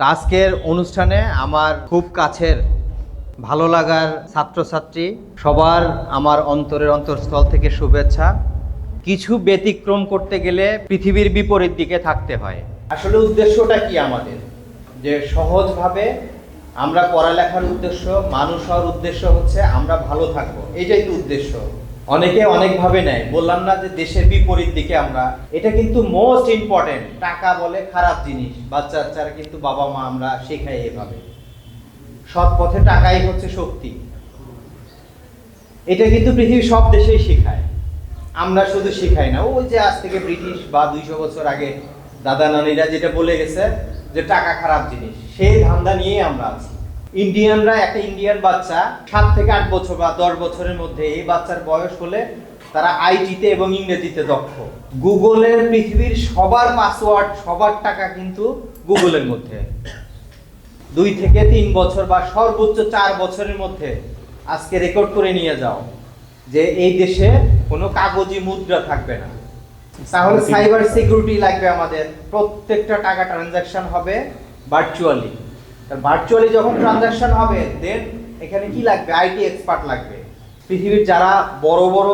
আজকের অনুষ্ঠানে আমার খুব কাছের, ভালো লাগার ছাত্রছাত্রী, সবার আমার অন্তরের অন্তরস্থল থেকে শুভেচ্ছা। কিছু ব্যতিক্রম করতে গেলে পৃথিবীর বিপরীত দিকে থাকতে হয়। আসলে উদ্দেশ্যটা কি আমাদের? যে সহজভাবে আমরা পড়ালেখার উদ্দেশ্য, মানুষ হওয়ার উদ্দেশ্য হচ্ছে আমরা ভালো থাকব। এইটাই তো উদ্দেশ্য। অনেকে অনেকভাবে নেয়। বললাম না যে দেশের বিপরীত দিকে আমরা। এটা কিন্তু মোস্ট ইম্পর্টেন্ট টাকা বলে খারাপ জিনিস। বাচ্চা বাচ্চারা কিন্তু বাবা মা আমরা শেখাই এভাবে। সৎ পথে টাকাই হচ্ছে শক্তি। এটা কিন্তু পৃথিবীর সব দেশেই শেখায়। আমরা শুধু শেখাই না। ওই যে আজ থেকে ব্রিটিশ বা দুইশো বছর আগে দাদা নানিরা যেটা বলে গেছে যে টাকা খারাপ জিনিস, সেই ধান্দা নিয়েই আমরা আছি। ইন্ডিয়ানরা একটা ইন্ডিয়ান বাচ্চা সাত থেকে আট বছর বা দশ বছরের মধ্যে এই বাচ্চার বয়স হলে তারা আইটিতে এবং ইংরেজিতে দক্ষ। গুগলের পৃথিবীর সবার পাসওয়ার্ড সবার টাকা কিন্তু গুগলের মধ্যে। দুই থেকে তিন বছর বা সর্বোচ্চ চার বছরের মধ্যে আজকে রেকর্ড করে নিয়ে যাও যে এই দেশে কোনো কাগজি মুদ্রা থাকবে না। তাহলে সাইবার সিকিউরিটি লাগবে আমাদের। প্রত্যেকটা টাকা ট্রানজাকশন হবে ভার্চুয়ালি ভার্চুয়ালি যখন ট্রানজাকশন হবে দেন এখানে কি লাগবে? আইটি এক্সপার্ট লাগবে। পৃথিবীর যারা বড় বড়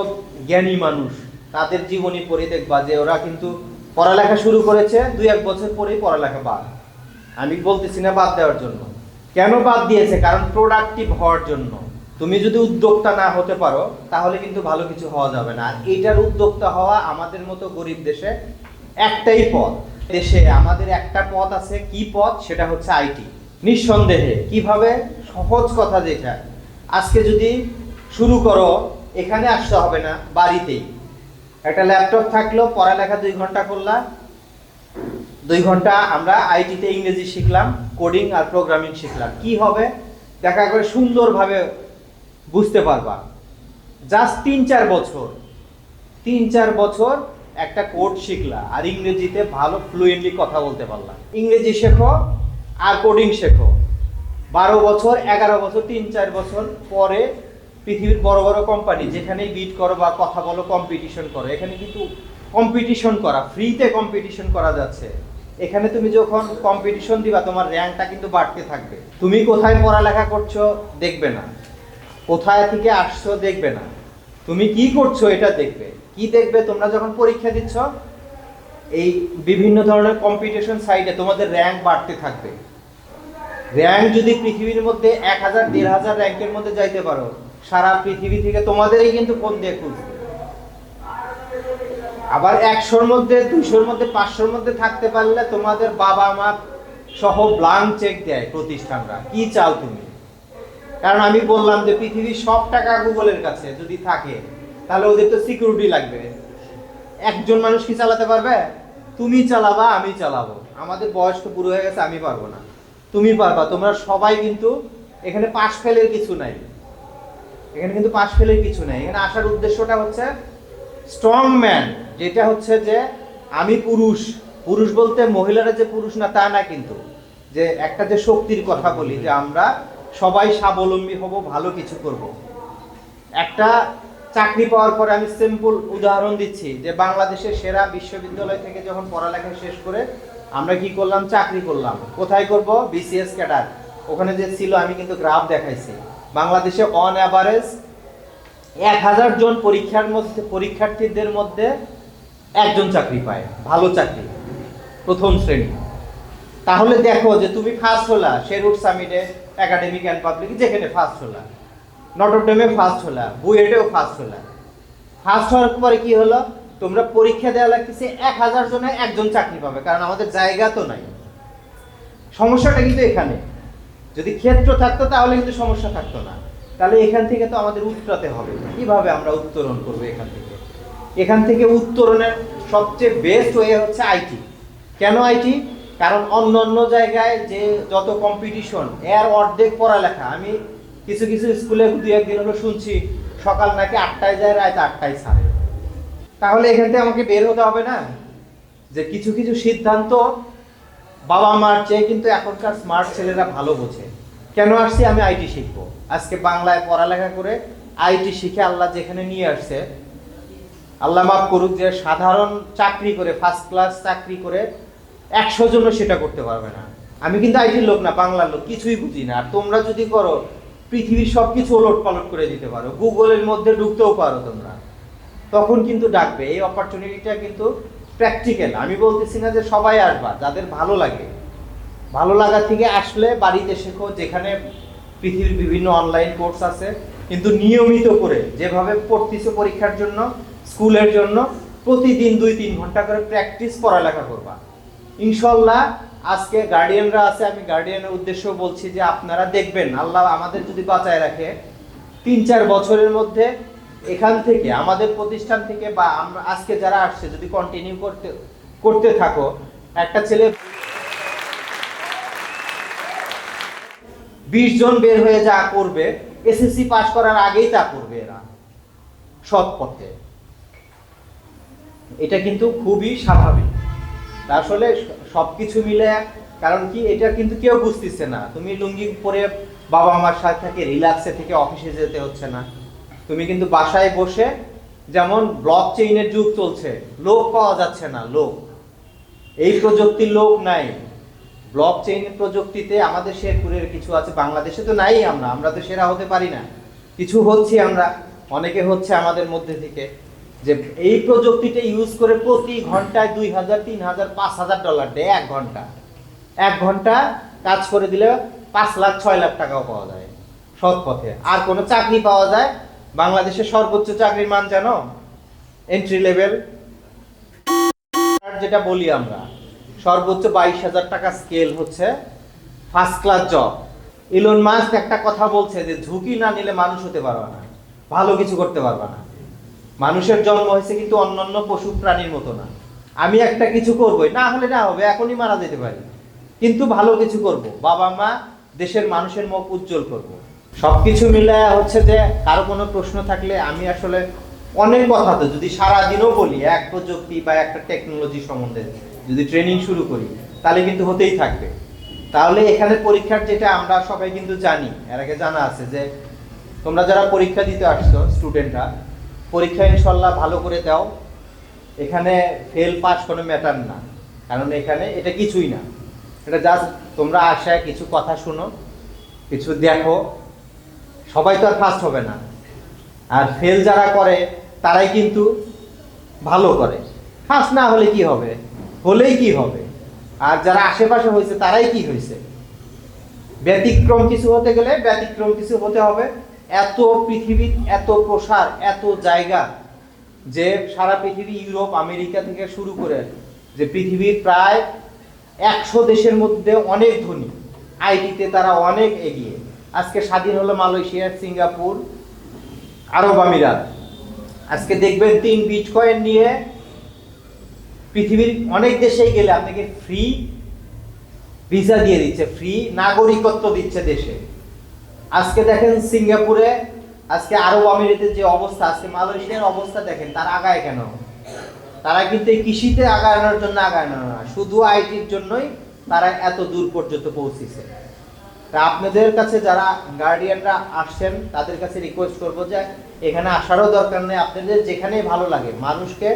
জ্ঞানী মানুষ, তাদের জীবনী পড়ে দেখবা যে ওরা কিন্তু পড়ালেখা শুরু করেছে, দুই এক বছর পরেই পড়ালেখা বাদ। আমি বলতেছি না বাদ দেওয়ার জন্য। কেন বাদ দিয়েছে? কারণ প্রোডাক্টিভ হওয়ার জন্য। তুমি যদি উদ্যোক্তা না হতে পারো, তাহলে কিন্তু ভালো কিছু হওয়া যাবে না। আর এইটার উদ্যোক্তা হওয়া আমাদের মতো গরিব দেশে একটাই পথ। দেশে আমাদের একটা পথ আছে, কি পথ? সেটা হচ্ছে আইটি নিঃসন্দেহে। কীভাবে? সহজ কথা যেটা। আজকে যদি শুরু করো, এখানে আসতে হবে না, বাড়িতেই। একটা ল্যাপটপ থাকল, পড়ালেখা দুই ঘণ্টা করলা। দুই ঘণ্টা আমরা আইটিতে ইংরেজি শিখলাম, কোডিং আর প্রোগ্রামিং শিখলাম। কি হবে? দেখা করে সুন্দরভাবে বুঝতে পারবা। জাস্ট তিন চার বছর। তিন চার বছর একটা কোড শিখলা আর ইংরেজিতে ভালো ফ্লুয়েন্টলি কথা বলতে পারলাম ইংরেজি শেখো আর কোডিং শেখো। বারো বছর, এগারো বছর, তিন, চার বছর পরে পৃথিবীর বড় বড় কোম্পানি যেখানেই বিট করো বা কথা বলো কম্পিটিশন করো। এখানে কিন্তু কম্পিটিশন করা ফ্রিতে কম্পিটিশন করা যাচ্ছে। এখানে তুমি যখন কম্পিটিশন দিবা, তোমার র্যাঙ্কটা কিন্তু বাড়তে থাকবে। তুমি কোথায় পড়ালেখা করছ দেখবে না। কোথায় থেকে আসছো দেখবে না। তুমি কি করছ এটা দেখবে। কি দেখবে তোমরা যখন পরীক্ষা দিচ্ছ এই বিভিন্ন ধরনের কম্পিটিশন সাইটে তোমাদের র্যাঙ্ক বাড়তে থাকবে। র্যাঙ্ক যদি পৃথিবীর মধ্যে এক হাজার, দেড় হাজার র্যাঙ্কের মধ্যে যাইতে পারো, সারা পৃথিবী থেকে তোমাদেরই কিন্তু ফোন দিয়ে খুঁজবে। আবার একশোর মধ্যে দুশোর মধ্যে, পাঁচশোর মধ্যে থাকতে পারলে তোমাদের বাবা মা সহ ব্লাঙ্ক চেক দেয় প্রতিষ্ঠানরা। কি চাও তুমি? কারণ আমি বললাম যে পৃথিবীর সব টাকা গুগলের কাছে যদি থাকে, তাহলে ওদের তো সিকিউরিটি লাগবে। একজন মানুষ কি চালাতে পারবে? তুমি চালাবা, আমি চালাবো। আমাদের বয়স তো পুরো হয়ে গেছে, আমি পারব না। তুমি পারবা, তোমরা সবাই কিন্তু এখানে পাশ ফেলের কিছু নাই। এখানে কিন্তু পাশ ফেলের কিছু নাই। এখানে আসার উদ্দেশ্যটা হচ্ছে স্ট্রং ম্যান যেটা হচ্ছে যে আমি পুরুষ। পুরুষ বলতে মহিলারা যে পুরুষ না, তা না কিন্তু। যে একটা যে শক্তির কথা বলি, যে আমরা সবাই স্বাবলম্বী হব, ভালো কিছু করব। একটা চাকরি পাওয়ার পরে আমি সিম্পল উদাহরণ দিচ্ছি যে বাংলাদেশের সেরা বিশ্ববিদ্যালয় থেকে যখন পড়ালেখা শেষ করে আমরা কি করলাম? চাকরি করলাম। কোথায় করব? বিসিএস ক্যাডার ওখানে যে ছিল, আমি কিন্তু গ্রাফ দেখাইছি। বাংলাদেশে অন অ্যাভারেজ এক হাজার জন পরীক্ষার মধ্যে, পরীক্ষার্থীদের মধ্যে একজন চাকরি পায়। ভালো চাকরি। প্রথম শ্রেণি। তাহলে দেখো যে তুমি ফার্স্ট হলা শেরুট সামিটে একাডেমিক অ্যান্ড পাবলিক যেখানে ফার্স্ট হলা। নটরডেমে ফার্স্ট হলা বুয়েটেও ফার্স্ট হলা ফার্স্ট হওয়ার পরে কি হলো? তোমরা পরীক্ষা দেওয়া লাগতেছে এক হাজার জনে একজন চাকরি পাবে, কারণ আমাদের জায়গা তো নাই। সমস্যাটা কিন্তু এখানে। যদি ক্ষেত্র থাকতো তাহলে কিন্তু সমস্যা থাকতো না। তাহলে এখান থেকে তো আমাদের উত্তরাতে হবে। কীভাবে আমরা উত্তরণ করব এখান থেকে? এখান থেকে উত্তরণের সবচেয়ে বেস্ট ওয়ে হচ্ছে আইটি কেন আইটি কারণ অন্য অন্য জায়গায় যে যত কম্পিটিশন এর অর্ধেক পড়ালেখা, আমি কিছু কিছু স্কুলে দু একদিন হলো শুনছি, সকাল নাকি আটটায় যায়, রাত আটটায় ছাড়ে। তাহলে এখান থেকে আমাকে বের হতে হবে না? যে কিছু কিছু সিদ্ধান্ত বাবা মার চেয়ে কিন্তু এখনকার স্মার্ট ছেলেরা ভালো বোঝে। কেন আসছি? আমি আইটি শিখব। আজকে বাংলায় পড়ালেখা করে আইটি শিখে আল্লাহ যেখানে নিয়ে আসছে, আল্লাহ মাফ করুক যে সাধারণ চাকরি করে ফার্স্ট ক্লাস চাকরি করে একশো জনও সেটা করতে পারবে না। আমি কিন্তু আইটির লোক না, বাংলার লোক, কিছুই বুঝি না। আর তোমরা যদি করো পৃথিবীর সব কিছু ওলট পালট করে দিতে পারো। গুগলের মধ্যে ঢুকতেও পারো তোমরা। তখন কিন্তু ডাকবে। এই অপরচুনিটিটা কিন্তু প্র্যাকটিক্যাল আমি বলতেছি না যে সবাই আসবা, যাদের ভালো লাগে। ভালো লাগা থেকে আসলে বাড়িতে শেখো, যেখানে পৃথিবীর বিভিন্ন অনলাইন কোর্স আছে। কিন্তু নিয়মিত করে, যেভাবে পড়তেছো পরীক্ষার জন্য, স্কুলের জন্য, প্রতিদিন দুই তিন ঘণ্টা করে প্র্যাকটিস পড়ালেখা করবা। ইনশাল্লাহ আজকে গার্ডিয়ানরা আছে, আমি গার্ডিয়ানের উদ্দেশ্য বলছি যে আপনারা দেখবেন, আল্লাহ আমাদের যদি বাঁচায় রাখে, তিন চার বছরের মধ্যে এখান থেকে, আমাদের প্রতিষ্ঠান থেকে বা আমরা আজকে যারা আসছে, যদি কন্টিনিউ করতে করতে থাকো, একটা ছেলে বিশ জন বের হয়ে যা করবে এসএসসি পাস করার আগেই তা করবে এরা, সৎ পথে। এটা কিন্তু খুবই স্বাভাবিক। তা সবকিছু মিলে, কারণ কি এটা কিন্তু কেউ বুঝতেছে না। তুমি লুঙ্গি পরে বাবা মার সাথে থেকে রিল্যাক্সে থেকে অফিসে যেতে হচ্ছে না। তুমি কিন্তু বাসায় বসে যেমন ব্লক চেইনের যুগ চলছে, লোক পাওয়া যাচ্ছে না, লোক। এই প্রযুক্তির লোক নাই। ব্লক চেইন প্রযুক্তিতে আমাদের শেরপুরের কিছু আছে, বাংলাদেশে তো নাই আমরা আমরা তো সেরা হতে পারি না। কিছু হচ্ছে আমরা, অনেকে হচ্ছে আমাদের মধ্যে থেকে। যে এই প্রযুক্তিটা ইউজ করে প্রতি ঘন্টায় দুই হাজার, তিন হাজার, পাঁচ হাজার ডলার দেয় এক ঘণ্টা। এক ঘণ্টা কাজ করে দিলে পাঁচ লাখ, ছয় লাখ টাকাও পাওয়া যায় সৎ পথে। আর কোনো চাকরি পাওয়া যায়? বাংলাদেশের সর্বোচ্চ চাকরির মান জানো? এন্ট্রি লেভেল যেটা বলি আমরা, সর্বোচ্চ বাইশ হাজার টাকা স্কেল হচ্ছে first class job Elon Musk একটা কথা বলছে যে ঝুঁকি না নিলে মানুষ হতে পারবে না, ভালো কিছু করতে পারবে না। মানুষের জন্ম হয়েছে কিন্তু অন্যান্য পশু প্রাণীর মতো না। আমি একটা কিছু করবই, না হলে না হবে, এখনই মারা যেতে পারি। কিন্তু ভালো কিছু করব, বাবা মা দেশের মানুষের মুখ উজ্জ্বল করব। সবকিছু মিলে হচ্ছে যে কারও কোনো প্রশ্ন থাকলে আমি আসলে অনেক কথা তো, যদি সারাদিনও বলি, এক প্রযুক্তি বা একটা টেকনোলজি সম্বন্ধে যদি ট্রেনিং শুরু করি, তাহলে কিন্তু হতেই থাকবে। তাহলে এখানে পরীক্ষার যেটা আমরা সবাই কিন্তু জানি, এর আগে জানা আছে যে তোমরা যারা পরীক্ষা দিতে আসছো স্টুডেন্টরা পরীক্ষা ইনশাল্লাহ ভালো করে দাও। এখানে ফেল পাস কোনো ম্যাটার না। কারণ এখানে এটা কিছুই না। এটা জাস্ট তোমরা আশায় কিছু কথা শুনো, কিছু দেখো। সবাই তো আর ফার্স্ট হবে না। আর ফেল যারা করে, তারাই কিন্তু ভালো করে। ফার্স্ট না হলে কি হবে? হলেই কি হবে? আর যারা আশেপাশে হয়েছে, তারাই কি হয়েছে? ব্যতিক্রম কিছু হতে গেলে ব্যতিক্রম কিছু হতে হবে। এত পৃথিবী, এত প্রসার, এত জায়গা যে সারা পৃথিবী ইউরোপ, আমেরিকা থেকে শুরু করে যে পৃথিবীর প্রায় একশো দেশের মধ্যে অনেক ধনী। আইটিতে তারা অনেক এগিয়ে। আজকে স্বাধীন হলো মালয়েশিয়া, সিঙ্গাপুর, আরব আমিরাত। আজকে দেখবেন তিন বিটকয়েন নিয়ে পৃথিবীর অনেক দেশেই গেলে আপনাকে ফ্রি ভিসা দিয়ে দিচ্ছে ফ্রি নাগরিকত্ব দিচ্ছে দেশে। আজকে দেখেন সিঙ্গাপুরে, আজকে আরব আমিরাতের যে অবস্থা আজকে মালয়েশিয়ার অবস্থা দেখেন, তারা আগায় কেন? তারা কিন্তু এই কৃষিতে আগানোর জন্য আগানো না, শুধু আইটির জন্যই তারা এত দূর পর্যন্ত পৌঁছেছে। তা আপনাদের কাছে যারা গার্ডিয়ানরা আসছেন, তাদের কাছে রিকোয়েস্ট করব যে এখানে আসারও দরকার নেই, আপনাদের যেখানেই ভালো লাগে, মানুষকে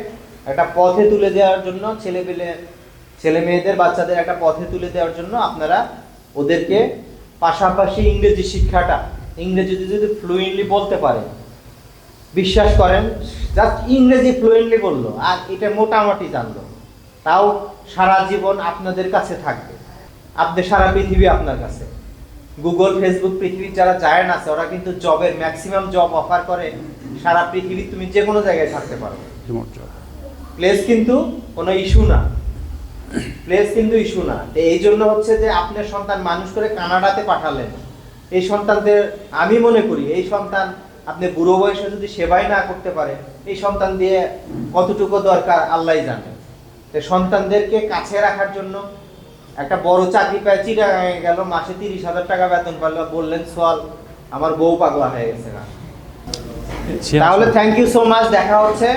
একটা পথে তুলে দেওয়ার জন্য ছেলে পেলে ছেলে মেয়েদের বাচ্চাদের একটা পথে তুলে দেওয়ার জন্য আপনারা ওদেরকে পাশাপাশি ইংরেজি শিক্ষাটা ইংরেজি যদি ফ্লুয়েন্টলি বলতে পারে বিশ্বাস করেন জাস্ট ইংরেজি ফ্লুয়েন্টলি বলল আর এটা মোটামুটি জানলো তাও সারা জীবন আপনাদের কাছে থাকবে আপনি সারা পৃথিবী আপনার কাছে। গুগল ফেসবুক পৃথিবীর যারা জায়ান্ট আছে ওরা কিন্তু জবের ম্যাক্সিমাম জব অফার করে সারা পৃথিবী তুমি যে কোনো জায়গায় থাকতে পারো। প্লেস কিন্তু কোনো ইস্যু না। প্লেস কিন্তু ইস্যু না। এই জন্য হচ্ছে যে আপনার সন্তান মানুষ করে কানাডাতে পাঠালেন। এই সন্তানদের আমি মনে করি এই সন্তান আপনি বুড়ো বয়সে যদি সেবাই না করতে পারে এই সন্তান দিয়ে কতটুকু দরকার আল্লাহ জানে। তো সন্তানদেরকে কাছে রাখার জন্য একটা বড় চাকরি পায় চিটাগাঙে গেল মাসে তিরিশ হাজার টাকা বেতন পারল বললেন সোয়াল আমার বউ পাগলা হয়ে গেছে না তাহলে থ্যাংক ইউ সো মাচ দেখা হচ্ছে।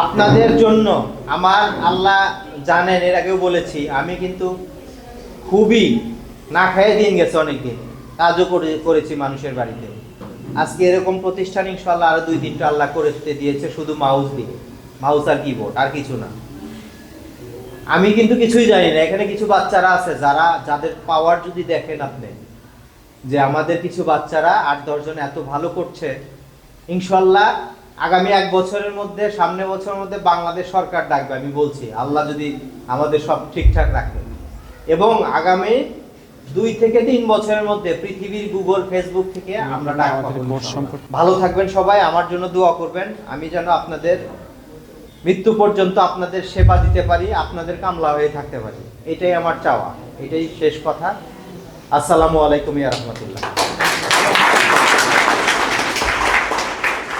আপনাদের জন্য আমার আল্লাহ জানেন, এর আগেও বলেছি, আমি কিন্তু খুবই না খেয়ে দিন গেছে অনেকদিন। কাজও করে, করেছি মানুষের বাড়িতে। আজকে এরকম প্রতিষ্ঠান ইনশাল্লাহ আরও দুই তিনটা আল্লাহ করতে দিয়েছে, শুধু মাউস দিয়ে। মাউস আর কিবোর্ড আর কিছু না। আমি কিন্তু কিছুই জানি না, এখানে কিছু বাচ্চারা আছে যারা, যাদের পাওয়ার যদি দেখেন আপনি, যে আমাদের কিছু বাচ্চারা আট দশজন এত ভালো করছে ইনশাল্লাহ আগামী এক বছরের মধ্যে সামনে বছরের মধ্যে বাংলাদেশ সরকার ডাকবে আমি বলছি। আল্লাহ যদি আমাদের সব ঠিকঠাক রাখে। এবং আগামী দুই থেকে তিন বছরের মধ্যে পৃথিবীর গুগল ফেসবুক থেকে আমরা ডাক ভালো থাকবেন সবাই আমার জন্য দোয়া করবেন। আমি যেন আপনাদের মৃত্যু পর্যন্ত আপনাদের সেবা দিতে পারি আপনাদের কামলা হয়ে থাকতে পারি। এটাই আমার চাওয়া। এটাই শেষ কথা। আসসালামু আলাইকুম ইয়া রাহমাতুল্লাহ।